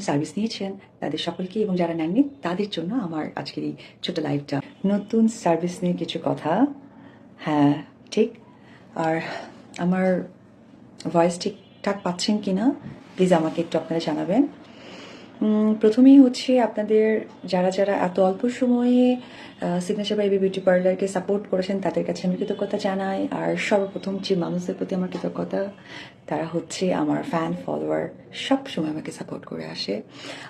Service নিয়েছেন তাদের সকলকে এবং যারা নেননি তাদের জন্য আমার আজকের এই ছোট লাইফটা নতুন সার্ভিস নিয়ে কিছু কথা। হ্যাঁ ঠিক। আর আমার ভয়েস ঠিকঠাক পাচ্ছেন কি না প্লিজ আমাকে একটু আপনারা জানাবেন। প্রথমেই হচ্ছে আপনাদের যারা যারা এত অল্প সময়ে সিগনেচার বাই বিউটি পার্লারকে সাপোর্ট করেছেন, তাদের কাছে আমি কৃতজ্ঞতা জানাই। আর সর্বপ্রথম যে মানুষদের প্রতি আমার কৃতজ্ঞতা, তারা হচ্ছে আমার ফ্যান ফলোয়ার সব সময় আমাকে সাপোর্ট করে আসে।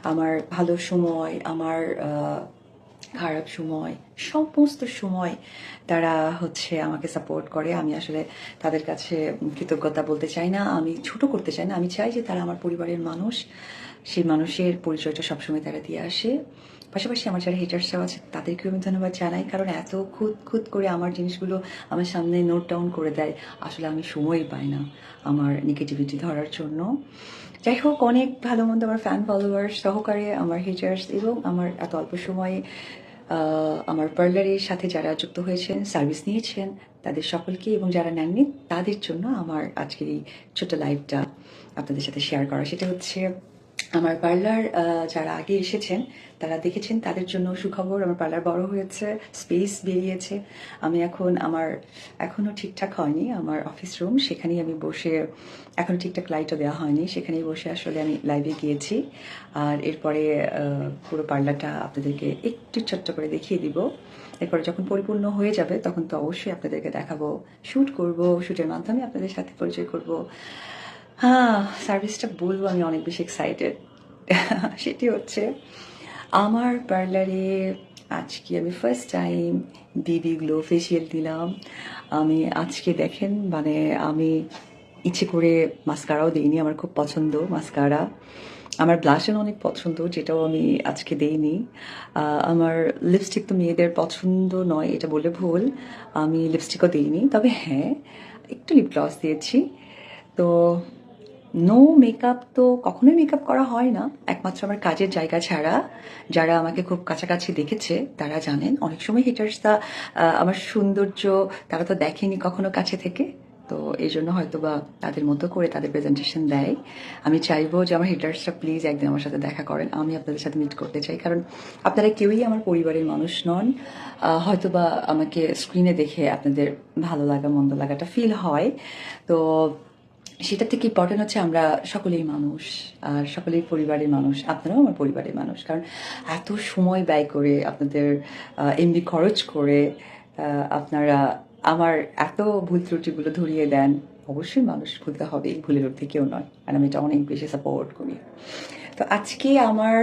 আমার ভালো সময়, আমার খারাপ সময়, সমস্ত সময় তারা হচ্ছে আমাকে সাপোর্ট করে। আমি আসলে তাদের কাছে কৃতজ্ঞতা বলতে চাই না, আমি ছোট করতে চাই না। আমি চাই যে তারা আমার পরিবারের মানুষ সেই মানুষের পরিচয়টা সবসময় তারা দিয়ে আসে। পাশাপাশি আমার যারা হিটার্সরাও আছে, তাদেরকেও আমি ধন্যবাদ জানাই, কারণ এত খুদ খুদ করে আমার জিনিসগুলো আমার সামনে নোট ডাউন করে দেয়, আসলে আমি সময়ই পাই না আমার নেগেটিভিটি ধরার জন্য। যাই হোক, অনেক ভালো মন্দ আমার ফ্যান ফলোয়ার্স সহকারে আমার হিটার্স এবং আমার এত অল্প সময়ে আমার পার্লারের সাথে যারা যুক্ত হয়েছেন সার্ভিস নিয়েছেন, তাদের সকলকে এবং যারা নেননি, তাদের জন্য আমার আজকের এই ছোট লাইভটা আপনাদের সাথে শেয়ার করা। সেটা হচ্ছে আমার পার্লার যারা আগে এসেছেন, তারা দেখেছেন, তাদের জন্য সুখবর, আমার পার্লার বড় হয়েছে, স্পেস বেরিয়েছে। আমি এখন, আমার এখনও ঠিকঠাক হয়নি, আমার অফিস রুম, সেখানেই আমি বসে, এখনও ঠিকঠাক লাইটও দেওয়া হয়নি, সেখানেই বসে আসলে আমি লাইভে গিয়েছি। আর এরপরে পুরো পার্লারটা আপনাদেরকে একটু ছোট্ট করে দেখিয়ে দিব। এরপরে যখন পরিপূর্ণ হয়ে যাবে, তখন তো অবশ্যই আপনাদেরকে দেখাবো শ্যুট করব শ্যুটের মাধ্যমে আপনাদের সাথে পরিচয় করব। হ্যাঁ সার্ভিসটা বলব, আমি অনেক বেশি এক্সাইটেড সেটি হচ্ছে, আমার পার্লারে আজকে আমি first time BB glow facial দিলাম। আমি আজকে দেখেন মানে আমি ইচ্ছে করে মাস্কারাও দিইনি, আমার খুব পছন্দ মাস্কারা আমার ব্লাশন অনেক পছন্দ, যেটাও আমি আজকে দেইনি। আমার লিপস্টিক তো মেয়েদের পছন্দ নয়, এটা বলে ভুল। আমি লিপস্টিকও দিইনি, তবে হ্যাঁ একটু লিপ গ্লস দিয়েছি। তো নো মেকআপ তো কখনোই মেকআপ করা হয় না। একমাত্র আমার কাজের জায়গা ছাড়া। যারা আমাকে খুব কাছাকাছি দেখেছে, তারা জানেন। অনেক সময় হিটার্সরা আমার সৌন্দর্য তারা তো দেখেনি কখনো কাছে থেকে। তো এই জন্য হয়তো বা তাদের মতো করে তাদের প্রেজেন্টেশন দেয়। আমি চাইব যে আমার হিটার্সরা প্লিজ একদিন আমার সাথে দেখা করেন। আমি আপনাদের সাথে মিট করতে চাই। কারণ আপনারা কেউই আমার পরিবারের মানুষ নন। হয়তো বা আমাকে স্ক্রিনে দেখে আপনাদের ভালো লাগা, মন্দ লাগাটা ফিল হয়। তো সেটা থেকে ইম্পর্টেন্ট হচ্ছে আমরা সকলেই মানুষ, আর সকলেই পরিবারের মানুষ, আপনারাও আমার পরিবারের মানুষ। কারণ এত সময় ব্যয় করে আপনাদের এমনি খরচ করে আপনারা আমার এত ভুল ত্রুটিগুলো ধরিয়ে দেন, অবশ্যই মানুষ ভুলতে হবেই, ভুলের ঊর্ধ্বে কেউ নয়। আর আমি এটা অনেক বেশি সাপোর্ট করি। তো আজকে আমার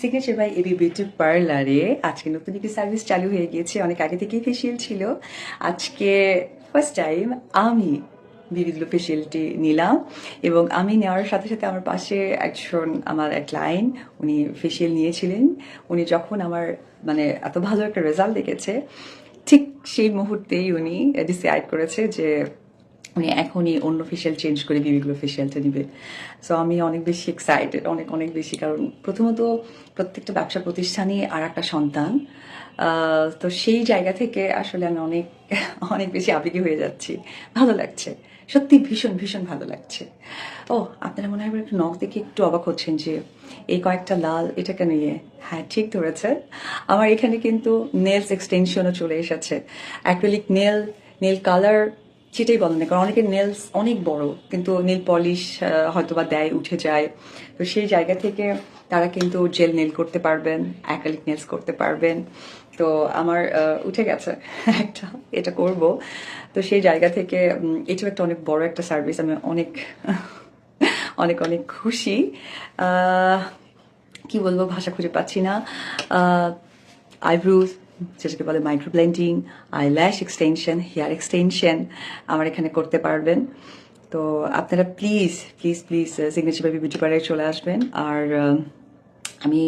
সিগনেচার বাই এবি বিউটি পার্লারে আজকে নতুন একটি সার্ভিস চালু হয়ে গিয়েছে। অনেক আগে থেকেই ফেসিয়াল ছিল। আজকে ফার্স্ট টাইম আমি বিবিগুলো ফেসিয়ালটি নিলাম এবং আমি নেওয়ার সাথে সাথে আমার পাশে একজন আমার এক লাইন উনি ফেসিয়াল নিয়েছিলেন। উনি যখন আমার মানে এত ভালো একটা রেজাল্ট দেখেছে, ঠিক সেই মুহূর্তেই উনি ডিসাইড করেছে যে উনি এখনই অন্য ফেসিয়াল চেঞ্জ করে বিবিগুলো ফেসিয়ালটা নিবে। সো আমি অনেক বেশি এক্সাইটেড অনেক অনেক বেশি, কারণ প্রথমত প্রত্যেকটা ব্যবসা প্রতিষ্ঠানই আর একটা সন্তান তো সেই জায়গা থেকে আসলে আমি অনেক অনেক বেশি আবেগী হয়ে যাচ্ছি। ভালো লাগছে। সত্যি ভীষণ ভীষণ ভালো লাগছে। ও, আপনারা মনে হয় একটু নখ দেখে একটু অবাক হচ্ছেন যে এই কয়েকটা লাল এটাকে নিয়ে হ্যাঁ ঠিক ধরেছেন আমার এখানে কিন্তু নেলস এক্সটেনশনও চলে এসেছে। অ্যাক্রিলিক নেল নেল কালার সেটাই বলেন না কারণ অনেকের নেলস অনেক বড়, কিন্তু নেল পলিশ হয়তো বা দেয়, উঠে যায়। তো সেই জায়গা থেকে তারা কিন্তু জেল নেল করতে পারবেন অ্যাক্রিলিক নেলস করতে পারবেন। তো আমার উঠে গেছে একটা, এটা করব। তো সেই জায়গা থেকে এটাও একটা অনেক বড় একটা সার্ভিস আমি অনেক অনেক অনেক খুশি। কি বলব, ভাষা খুঁজে পাচ্ছি না। আইব্রুজ যেটাকে বলে micro blending eye lash extension hair extension আমার এখানে করতে পারবেন। তো আপনারা please please please signature baby beauty পার্লারে চলে আসবেন। আর আমি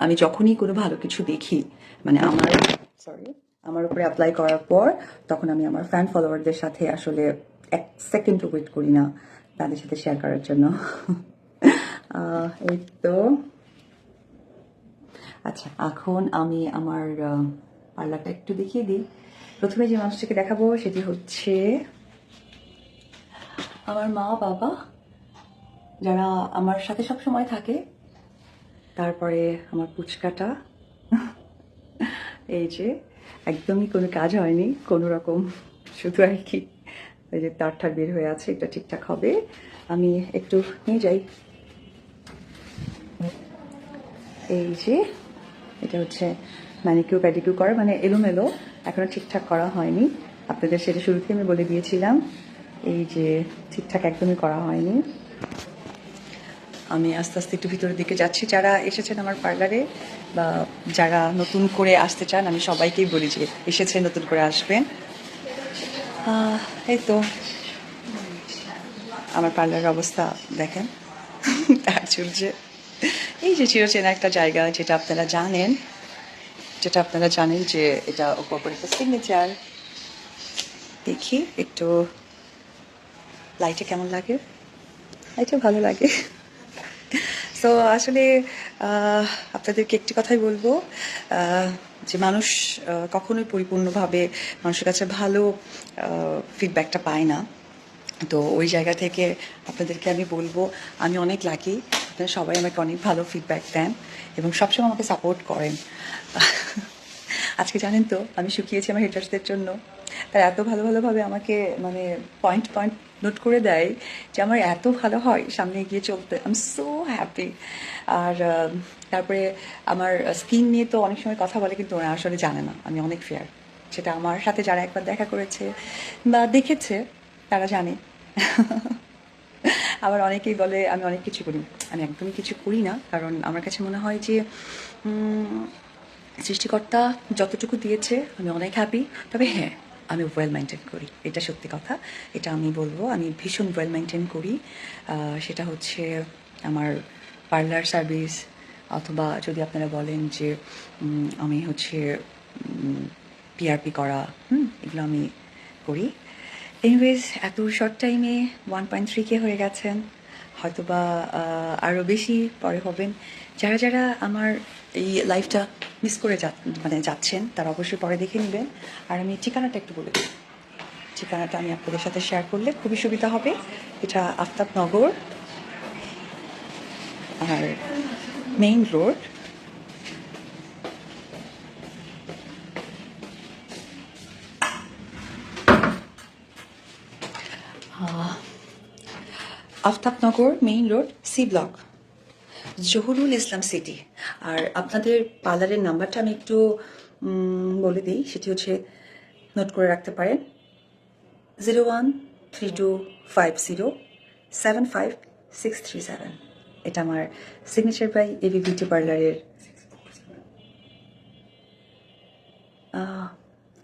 আমি যখনই কোনো ভালো কিছু দেখি মানে আমার সরি আমার উপরে অ্যাপ্লাই করার পর তখন আমি আমার ফ্যান ফলোয়ারদের সাথে আসলে এক সেকেন্ড ওয়েট করি না তাদের সাথে শেয়ার করার জন্য। এই তো। আচ্ছা এখন আমি আমার পার্লারটা একটু দেখিয়ে দিই। প্রথমে যে মানুষটাকে দেখাবো সেটি হচ্ছে আমার মা বাবা, যারা আমার সাথে সব সময় থাকে। তারপরে আমার পুচকাটা। এই যে একদমই কোনো কাজ হয়নি, কোনো রকম শুধু আর কি ওই যে তার ঠার বের হয়ে আছে, এটা ঠিকঠাক হবে। আমি একটু নিয়ে যাই। এই যে এটা হচ্ছে ম্যানিকিউ প্যাডিকিউ করা মানে এলোমেলো, এখনও ঠিকঠাক করা হয়নি। আপনাদের সেটা শুরুতে আমি বলে দিয়েছিলাম, এই যে ঠিকঠাক একদমই করা হয়নি। আমি আস্তে আস্তে একটু ভিতরের দিকে যাচ্ছি। যারা এসেছেন আমার পার্লারে যারা নতুন করে আসতে চান, আমি সবাইকেই বলি যে এসেছে, নতুন করে আসবেন। এই তো। আমার পার্লারের অবস্থা দেখেন। তার চলছে এই যে চিরচেনা একটা জায়গা যেটা আপনারা জানেন, যেটা আপনারা জানেন যে এটা কোঅপারেটিভ সিগনেচার দেখি, একটু লাইটে কেমন লাগে? লাইটে ভালো লাগে। তো আসলে আপনাদেরকে একটি কথাই বলব যে মানুষ কখনোই পরিপূর্ণভাবে মানুষের কাছে ভালো ফিডব্যাকটা পায় না। তো ওই জায়গা থেকে আপনাদেরকে আমি বলব, আমি অনেক লাকি আপনারা সবাই আমাকে অনেক ভালো ফিডব্যাক দেন এবং সবসময় আমাকে সাপোর্ট করেন। আজকে জানেন তো, আমি শুকিয়েছি আমার হেটার্সদের জন্য। তারা এত ভালো ভালোভাবে আমাকে মানে পয়েন্ট পয়েন্ট নোট করে দেয় যে আমার এত ভালো হয়, সামনে এগিয়ে চলতে। আই এম সো হ্যাপি আর তারপরে আমার স্কিন নিয়ে তো অনেক সময় কথা বলে, কিন্তু ওরা আসলে জানে না। আমি অনেক ফেয়ার সেটা আমার সাথে যারা একবার দেখা করেছে বা দেখেছে, তারা জানে। আবার অনেকেই বলে, আমি অনেক কিছু করি। আমি একদমই কিছু করি না, কারণ আমার কাছে মনে হয় যে সৃষ্টিকর্তা যতটুকু দিয়েছে, আমি অনেক হ্যাপি তবে হ্যাঁ আমি ওয়েল মেনটেন করি। এটা সত্যি কথা। এটা আমি বলব, আমি ভীষণ ওয়েল মেনটেন করি। সেটা হচ্ছে আমার পার্লার সার্ভিস অথবা যদি আপনারা বলেন যে আমি হচ্ছে পিআরপি করা, হুম, এগুলো আমি করি। এনিওয়েজ এত শর্ট টাইমে ওয়ান পয়েন্ট থ্রি কে হয়ে গেছেন। হয়তোবা আরও বেশি পরে হবেন। যারা যারা আমার এই লাইফটা মিস করে যা মানে যাচ্ছেন, তারা অবশ্যই পরে দেখে নেবেন। আর আমি ঠিকানাটা একটু বলে দিই। ঠিকানাটা আমি আপনাদের সাথে শেয়ার করলে খুবই সুবিধা হবে। এটা আফতাবনগর, আর main road Aftabnagar main road, C block. Zahurul Islam city. আর আপনাদের পার্লারের নাম্বারটা আমি একটু বলে দিই, সেটি হচ্ছে নোট করে রাখতে পারেন। Zero one three two five zero seven five six three seven. এটা আমার সিগনেচার বাই এবি বিউটি পার্লারের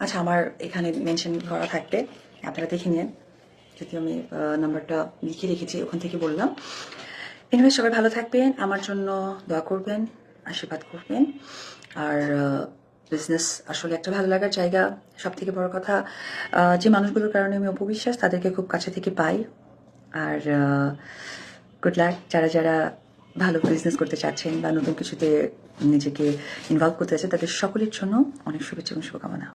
আচ্ছা আমার এখানে মেনশন করা থাকবে। আপনারা দেখে নিন। যদি আমি নাম্বারটা লিখে রেখেছি, ওখান থেকে বললাম। এনিওয়ে সবাই ভালো থাকবেন, আমার জন্য দোয়া করবেন, আশীর্বাদ করবেন। আর বিজনেস আসলে একটা ভালো লাগার জায়গা সব থেকে বড় কথা যে মানুষগুলোর কারণে আমি অপবিশ্বাস, তাদেরকে খুব কাছে থেকে পাই। আর গুড লাক যারা যারা ভালো বিজনেস করতে চাচ্ছেন বা নতুন কিছুতে নিজেকে ইনভলভ করতে চাচ্ছেন, তাদের সকলের জন্য অনেক শুভেচ্ছা এবং শুভকামনা।